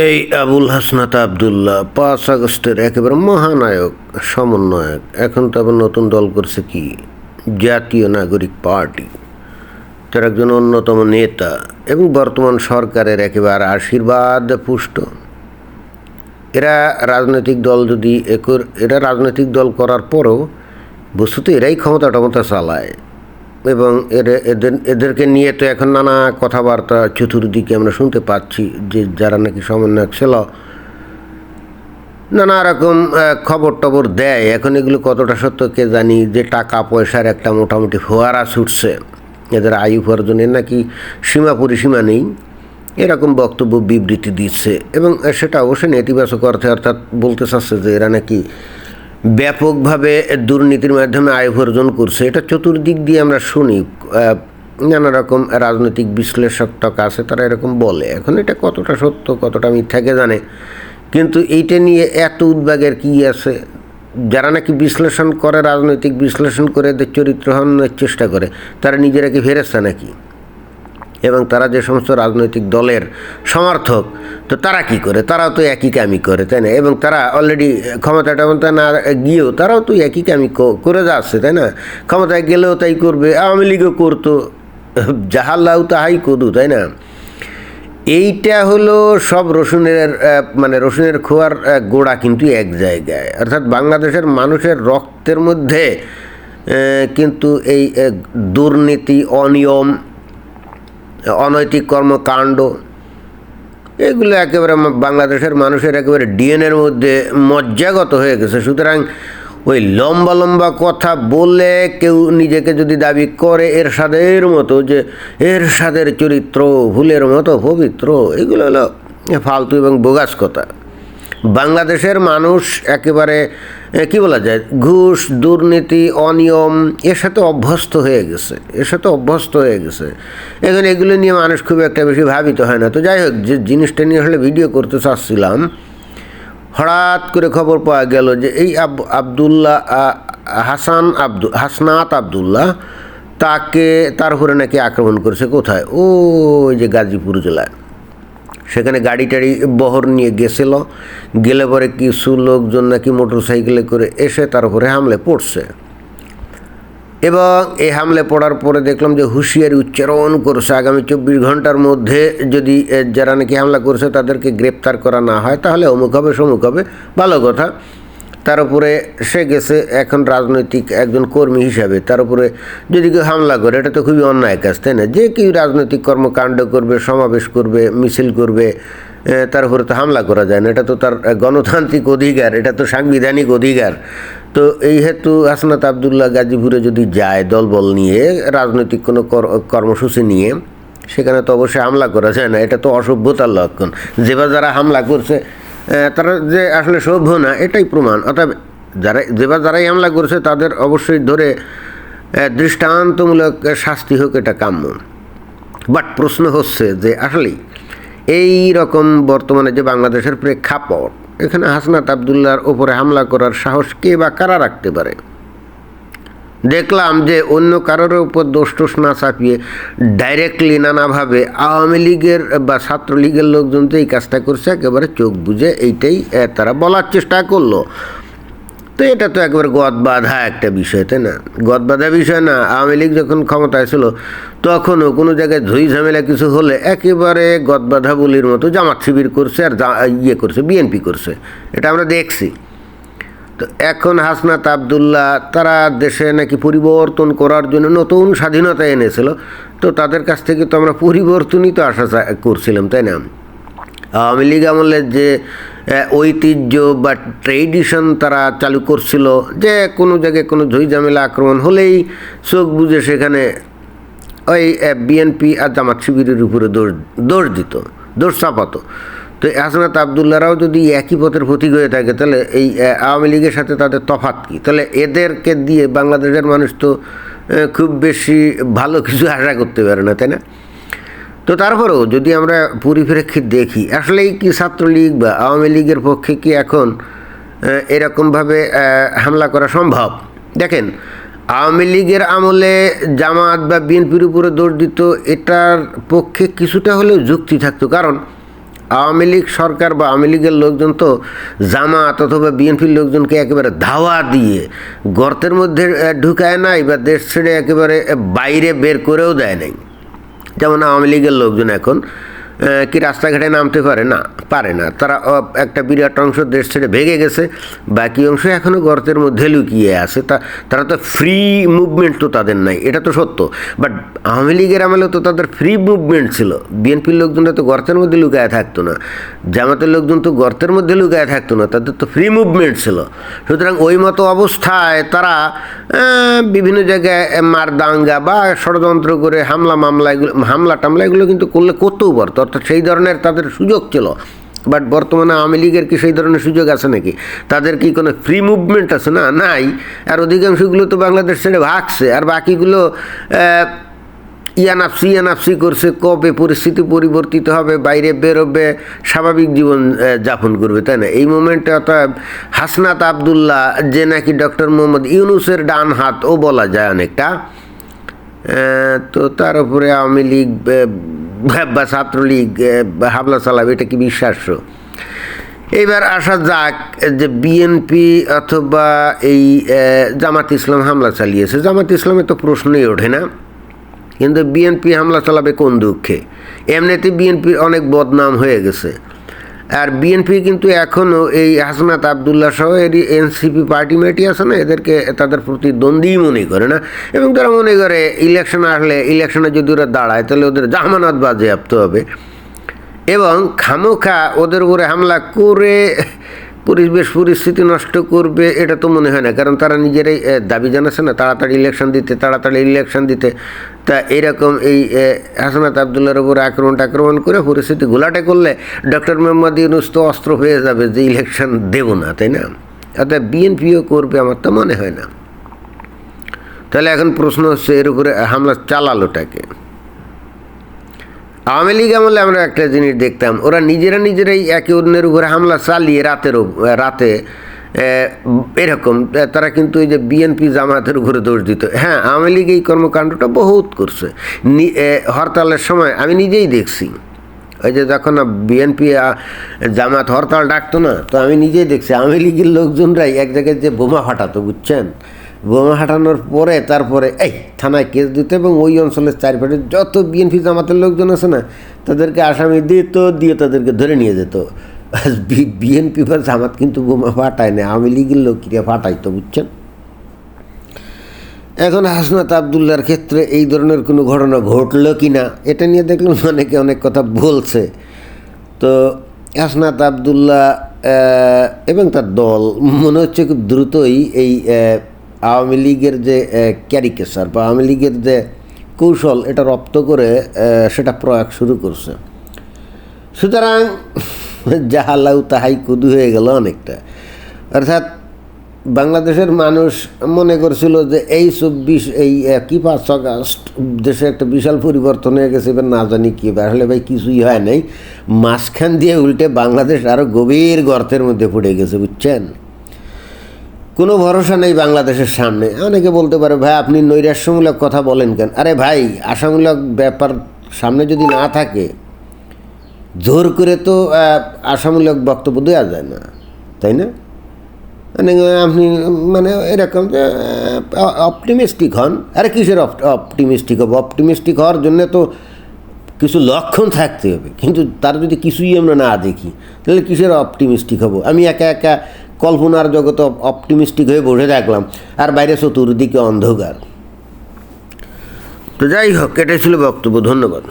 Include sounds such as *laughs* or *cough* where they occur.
এই আবুল হাসনাত আবদুল্লাহ পাঁচ আগস্টের একেবারে মহানায়ক, সমন্বয়ক। এখন তো আবার নতুন দল করছে কি? জাতীয় নাগরিক পার্টি। তার একজন অন্যতম নেতা এবং বর্তমান সরকারের একেবারে আশীর্বাদ পুষ্ট। এরা রাজনৈতিক দল যদি এরা রাজনৈতিক দল করার পরও বস্তুত এরাই ক্ষমতা টমতা চালায়। এবং এদের এদেরকে নিয়ে তো এখন নানা কথাবার্তা চতুর্দিকে আমরা শুনতে পাচ্ছি যে যারা নাকি সমন্বয়ক ছিল। নানা রকম খবর টবর দেয়। এখন এগুলো কতটা সত্য কে জানি, যে টাকা পয়সার একটা মোটামুটি ফোয়ারা ছুটছে। এদের আয়ু উপার্জনের নাকি সীমা পরিসীমা নেই। এরকম বক্তব্য বিবৃতি দিচ্ছে। এবং সেটা অবশ্যই নেতিবাচক অর্থে অর্থাৎ বলতে চাচ্ছে যে এরা নাকি ব্যাপকভাবে দুর্নীতির মাধ্যমে আয় উপার্জন করছে। এটা চতুর্দিক দিয়ে আমরা শুনি নানা রকম রাজনৈতিক বিশ্লেষক টক আছে, তারা এরকম বলে। এখন এটা কতটা সত্য, কতটা মিথ্যাকে জানে? কিন্তু এইটা নিয়ে এত উদ্বেগের কী আছে? যারা নাকি বিশ্লেষণ করে, রাজনৈতিক বিশ্লেষণ করে চরিত্র হননের চেষ্টা করে, তারা নিজেরা কি ফেরেছে নাকি? এবং তারা যে সমস্ত রাজনৈতিক দলের সমর্থক, তো তারা কি করে? তারাও তো একই কামই করে, তাই না? এবং তারা অলরেডি ক্ষমতা টমতা না গিয়েও তারাও তো একই কামি করে যাচ্ছে, তাই না? ক্ষমতায় গেলেও তাই করবে, আওয়ামী লীগও করতো *laughs* যাহাল্লাউ তাহাই করু তাই না? এইটা হলো সব রসুনের মানে রসুনের খোয়ার গোড়া কিন্তু এক জায়গায়। অর্থাৎ বাংলাদেশের মানুষের রক্তের মধ্যে কিন্তু এই দুর্নীতি, অনিয়ম অনৈতিক কর্মকাণ্ড, এগুলো একেবারে বাংলাদেশের মানুষের একেবারে ডিএনএর মধ্যে মজ্জাগত হয়ে গেছে। সুতরাং ওই লম্বা লম্বা কথা বলে কেউ নিজেকে যদি দাবি করে এর সাদের মতো যে এর সাদের চরিত্র, ভুলের মতো পবিত্র, এগুলো হলো ফালতু এবং বোগাস কথা। বাংলাদেশের মানুষ একেবারে কি বলা যায়, ঘুষ, দুর্নীতি, অনিয়ম, এর সাথে অভ্যস্ত হয়ে গেছে, এর সাথে অভ্যস্ত হয়ে গেছে। এখন এগুলো নিয়ে মানুষ খুব একটা বেশি ভাবিত হয় না। তো যাই হোক, যে জিনিসটা নিয়ে আসলে ভিডিও করতে চাচ্ছিলাম, হঠাৎ করে খবর পাওয়া গেল যে এই আব, আবদুল্লাহ হাসান আব্দু, হাসনাত আবদুল্লাহ তাকে, তার উপরে নাকি আক্রমণ করেছে কোথায়? ওই যে গাজীপুর জেলায়। সেখানে গাড়ি টাড়ি বহর নিয়ে গেছিল। গেলে পরে কিছু লোকজন নাকি মোটরসাইকেলে করে এসে তার উপরে হামলে পড়ছে। এবং এই হামলে পড়ার পরে দেখলাম যে হুঁশিয়ারি উচ্চারণ করছে। আগামী চব্বিশ ঘণ্টার মধ্যে যদি যারা নাকি হামলা করছে তাদেরকে গ্রেপ্তার করা না হয়, তাহলে অমুক হবে, সমুক হবে। ভালো কথা। তার উপরে সে গেছে এখন রাজনৈতিক একজন কর্মী হিসাবে। তার উপরে যদি কেউ হামলা করে, এটা তো খুবই অন্যায় কাজ, তাই না? যে কেউ রাজনৈতিক কর্মকাণ্ড করবে, সমাবেশ করবে, মিছিল করবে তার উপরে তো হামলা করা যায় না। এটা তো তার গণতান্ত্রিক অধিকার, এটা তো সাংবিধানিক অধিকার। তো এই হেতু হাসনাত আবদুল্লাহ গাজীপুরে যদি যায় দলবল নিয়ে, রাজনৈতিক কোনো কর- কর্মসূচি নিয়ে, সেখানে তো অবশ্যই হামলা করা যায় না। এটা তো অসভ্যতার লক্ষণ। যেবা যারা হামলা করছে তারা যে আসলে সভ্য না, এটাই প্রমাণ। অর্থাৎ যারা, যেবার যারাই হামলা করেছে, তাদের অবশ্যই ধরে দৃষ্টান্তমূলক শাস্তি হোক, এটা কাম্য। বাট প্রশ্ন হচ্ছে যে, আসলেই এই রকম বর্তমানে যে বাংলাদেশের প্রেক্ষাপট, এখানে হাসনাত আবদুল্লার ওপরে হামলা করার সাহস কে বা কারা রাখতে পারে? দেখলাম যে অন্য কারোর উপর দোষ টোষ না চাপিয়ে ডাইরেক্টলি নানাভাবে আওয়ামী লীগের বা ছাত্রলীগের লোকজন তো এই কাজটা করছে, একেবারে চোখ বুঝে এইটাই তারা বলার চেষ্টা করল। তো এটা তো একবার গদ বাঁধা একটা বিষয়, তাই না? গদ বাঁধা বিষয় না, আওয়ামী লীগ যখন ক্ষমতায় ছিল, তখনও কোনো জায়গায় ঝুই ঝামেলা কিছু হলে একেবারে গদ বাঁধা বলির মতো জামাত শিবির করছে আর ইয়ে করছে, বিএনপি করছে। এটা আমরা দেখছি। তো এখন হাসনাত আবদুল্লাহ, তারা দেশে নাকি পরিবর্তন করার জন্য নতুন স্বাধীনতা এনেছিল। তো তাদের কাছ থেকে তো আমরা পরিবর্তনই তো আশা করছিলাম, তাই না? আওয়ামী লীগ আমলের যে ঐতিহ্য বা ট্রেডিশন তারা চালু করছিল, যে কোনো জায়গায় কোনো ঝামেলা আক্রমণ হলেই চোখ বুঝে সেখানে ওই বিএনপি আর জামাত শিবিরের উপরে দোষ দোষ দিত, দোষ চাপাতো। তো হাসনাত আবদুল্লাহরাও যদি একই পথের প্রতীক হয়ে থাকে, তাহলে এই আওয়ামী লীগের সাথে তাদের তফাৎ কী? তাহলে এদেরকে দিয়ে বাংলাদেশের মানুষ তো খুব বেশি ভালো কিছু আশা করতে পারে না, তাই না? তো তারপরেও যদি আমরা পরিপ্রেক্ষিত দেখি, আসলেই কি ছাত্রলীগ বা আওয়ামী লীগের পক্ষে কি এখন এরকমভাবে হামলা করা সম্ভব? দেখেন, আওয়ামী লীগের আমলে জামাত বা বিএনপির উপরে দোষ দিত এটার পক্ষে কিছুটা হলেও যুক্তি থাকতো। কারণ আওয়ামী লীগ সরকার বা আওয়ামী লীগের লোকজন তো জামাত অথবা বিএনপির লোকজনকে একেবারে ধাওয়া দিয়ে গর্তের মধ্যে ঢুকায় নাই বা দেশ ছেড়ে একেবারে বাইরে বের করেও দেয় নাই। যেমন আওয়ামী লীগের লোকজন এখন কি রাস্তাঘাটে নামতে পারে? না পারে না। তারা একটা বিরাট অংশ দেশ ছেড়ে ভেঙে গেছে। বাকি অংশ এখনও গর্তের মধ্যে লুকিয়ে আছে। তা, তারা তো ফ্রি মুভমেন্ট তো তাদের নাই, এটা তো সত্য। বাট আওয়ামী লীগের আমলে তো তাদের ফ্রি মুভমেন্ট ছিল। বিএনপির লোকজনরা তো গর্তের মধ্যে লুকায় থাকতো না। জামাতের লোকজন তো গর্তের মধ্যে লুকায় থাকতো না, তাদের তো ফ্রি মুভমেন্ট ছিল। সুতরাং ওই মতো অবস্থায় তারা বিভিন্ন জায়গায় মার দাঙ্গা বা ষড়যন্ত্র করে হামলা মামলা এগুলো হামলা টামলা এগুলো কিন্তু করলে করতেও পারতো। অর্থাৎ সেই ধরনের তাদের সুযোগ ছিল। বাট বর্তমানে আওয়ামী লীগের কি সেই ধরনের সুযোগ আছে নাকি? তাদের কি কোনো ফ্রি মুভমেন্ট আছে না? নাই। আর অধিকাংশগুলো তো বাংলাদেশ ছেড়ে ভাগছে। আর বাকিগুলো আহ, ইয়ানাপসি ইয়ানাপসি করছে। কবে পরিস্থিতি পরিবর্তিত হবে বাইরে বেরোবে স্বাভাবিক জীবন যাপন করবে তাই না? এই মোমেন্টে অতএব হাসনাত আবদুল্লাহ যে নাকি ডক্টর মোহাম্মদ ইউনুসের ডান হাত ও বলা যায় অনেকটা। তো তার উপরে আওয়ামী লীগ বা ছাত্রলীগ হামলা চালাবে, এটা কি বিশ্বাস্য? এবার আসা যাক যে বিএনপি অথবা এই জামাত ইসলাম হামলা চালিয়েছে। জামাত ইসলামে তো প্রশ্নই ওঠে না। কিন্তু বিএনপি হামলা চালাবে কোন দুঃখে? এমনিতে বিএনপির অনেক বদনাম হয়ে গেছে। আর বিএনপি কিন্তু এখনও এই হাসনাত আবদুল্লাহ সহ এর এনসিপি পার্টি মেটি আছে না, এদেরকে তাদের প্রতিদ্বন্দ্বী মনে করে না। এবং তারা মনে করে ইলেকশন আসলে ইলেকশনে যদি ওরা দাঁড়ায়, তাহলে ওদের জামানত বাজেয়াপ্ত হবে। এবং খামোখা ওদের উপরে হামলা করে পরিবেশ পরিস্থিতি নষ্ট করবে, এটা তো মনে হয় না। কারণ তারা নিজেরাই দাবি জানাচ্ছে না, তাড়াতাড়ি ইলেকশন দিতে, তাড়াতাড়ি ইলেকশন দিতে। তা এরকম এই হাসনাত আবদুল্লার উপরে আক্রমণ টাক্রমণ করে পরিস্থিতি ঘোলাটে করলে ডক্টর মোহাম্মদ ইউনুস তো অস্ত্র হয়ে যাবে যে ইলেকশন দেব না, তাই না? অর্থাৎ বিএনপিও করবে, আমার তো মনে হয় না। তাহলে এখন প্রশ্ন হচ্ছে, এর উপরে হামলা চালালোটাকে আওয়ামী লীগ আমলে আমরা একটা জিনিস দেখতাম, ওরা নিজেরা নিজেরাই একে অন্যের উপরে হামলা চালিয়ে রাতের রাতে এরকম তারা কিন্তু এই যে বিএনপি জামাতের উপরে দোষ দিত। হ্যাঁ আওয়ামী লীগ এই কর্মকাণ্ডটা বহুত করছে। হরতালের সময় আমি নিজেই দেখছি। ওই যে যখন বিএনপি জামাত হরতাল ডাকতো না, তো আমি নিজেই দেখছি, আওয়ামী লীগের লোকজনরাই এক জায়গায় যে বোমা ফাটাতো, বুঝছেন? বোমা হাঁটানোর পরে তারপরে, এই, থানায় কেস দিত এবং ওই অঞ্চলের চারিপাশে যত বিএনপি জামাতের লোকজন আছে না, তাদেরকে আসামি দিত, দিয়ে তাদেরকে ধরে নিয়ে যেত। বিএনপি বা জামাত কিন্তু বোমা ফাটায় না, আওয়ামী লীগের লোকরা ফাটাইতো, বুঝছেন? এখন হাসনাত আবদুল্লার ক্ষেত্রে এই ধরনের কোনো ঘটনা ঘটলো কি না, এটা নিয়ে দেখলাম অনেকে অনেক কথা বলছে। তো হাসনাত আবদুল্লাহ এবং তার দল, মনে হচ্ছে খুব দ্রুতই এই আওয়ামী লীগের যে ক্যারিকেচার বা আওয়ামী লীগের যে কৌশল, এটা রপ্ত করে সেটা প্রয়োগ শুরু করছে। সুতরাং যাহালাউ তাহাই কুদু হয়ে গেল অনেকটা। অর্থাৎ বাংলাদেশের মানুষ মনে করছিল যে এই চব্বিশ, এই কি পাঁচ আগস্ট দেশে একটা বিশাল পরিবর্তন হয়ে গেছে, এবার না জানি কী আসলে ভাই কিছুই হয় নাই। মাঝখান দিয়ে উল্টে বাংলাদেশ আরও গভীর গর্তের মধ্যে পড়ে গেছে, বুঝছেন? কোনো ভরসা নেই বাংলাদেশের সামনে। অনেকে বলতে পারে, ভাই, আপনি নৈরাশ্যমূলক কথা বলেন কেন? আরে ভাই, আশামূলক ব্যাপার সামনে যদি না থাকে, জোর করে তো আশামূলক বক্তব্য দেওয়া যায় না, তাই না? মানে আপনি মানে এরকম যে অপটিমিস্টিক হন। আরে কিসের অপটিমিস্টিক? হব অপটিমিস্টিক হওয়ার জন্য তো কিছু লক্ষণ থাকতে হবে। কিন্তু তার যদি কিছুই আমরা না দেখি, তাহলে কিসের অপটিমিস্টিক হব? আমি একা একা কল্পনার জগতে অপটিমিস্টিক হয়ে বসে থাকলাম, আর বাইরে চতুর্দিকে অন্ধকার। তো যাই হোক, এটাই ছিল বক্তব্য, ধন্যবাদ।